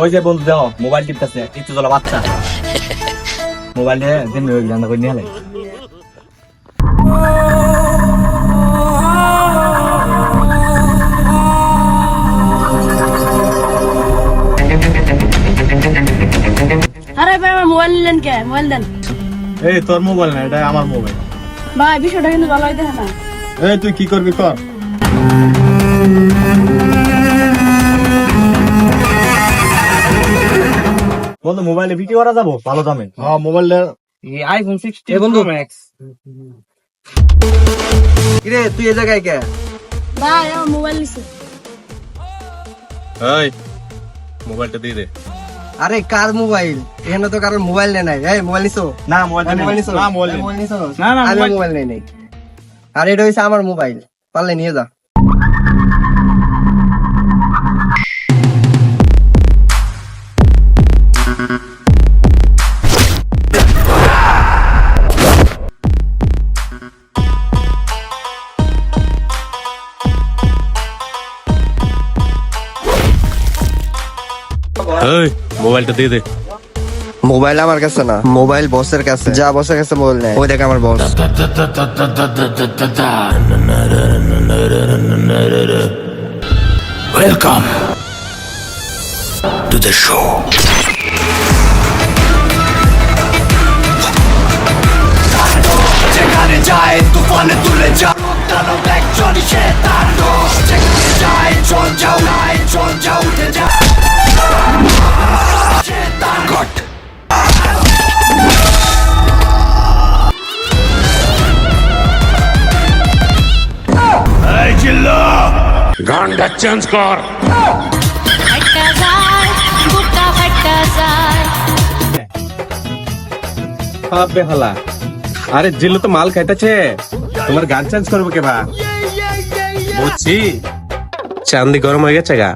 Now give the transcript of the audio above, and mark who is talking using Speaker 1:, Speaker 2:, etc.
Speaker 1: ওই যে বন্ধু দাও মোবাইল টিপতেছে একটু চলো বাচ্চা। মোবাইল নিয়ে দিন জানা করে নিয়ে
Speaker 2: আরে ভাই আমার মোবাইল নিলেন কে? মোবাইল দেন।
Speaker 3: এই তোর মোবাইল না এটা আমার মোবাইল
Speaker 2: ভাই বিষয়টা কিন্তু ভালো হইতে না।
Speaker 3: এই তুই কি করবি কর।
Speaker 1: বন্ধু মোবাইলে বিক্রি করা যাব? ভালো দামে?
Speaker 3: হ্যাঁ মোবাইলটা
Speaker 1: আইফোন সিক্সটি
Speaker 4: বন্ধু।
Speaker 1: ম্যাক্স
Speaker 4: কিরে তুই এ জায়গায় কে?
Speaker 2: ভাই আমার মোবাইল নিছে।
Speaker 3: এই মোবাইলটা দিয়ে দে।
Speaker 4: আরে কার মোবাইল এখানে তো কারোর মোবাইল নেই নাই। এই মোবাইল নিছো?
Speaker 1: না মোবাইল
Speaker 4: নিছো?
Speaker 3: না, মোবাইল
Speaker 4: নিছো?
Speaker 1: না, না, মোবাইল-
Speaker 4: মোবাইল নেই নেই। আর এটা হইছে আমার মোবাইল পারলে নিয়ে যা।
Speaker 3: এই মোবাইলটা দিয়ে দে।
Speaker 4: মোবাইল আমার কাছে না। মোবাইল বসের কাছে। যা বসের কাছে মোবাইল নেই ওই দেখ আমার বস।
Speaker 5: Welcome to the show. যেখানে যায় তুফানে তুলে যাও দানব একজনই সে তার দোষ। যেখানে যায় চল যাও নাই চল যাও উঠে যা। গানটা চেঞ্জ কর।
Speaker 3: হবে হলা। আরে জিল্লু তো মাল খাইতেছে। তোমার গান চেঞ্জ করব কেবা বুঝছি। চান্দি গরম হয়ে গেছে গা।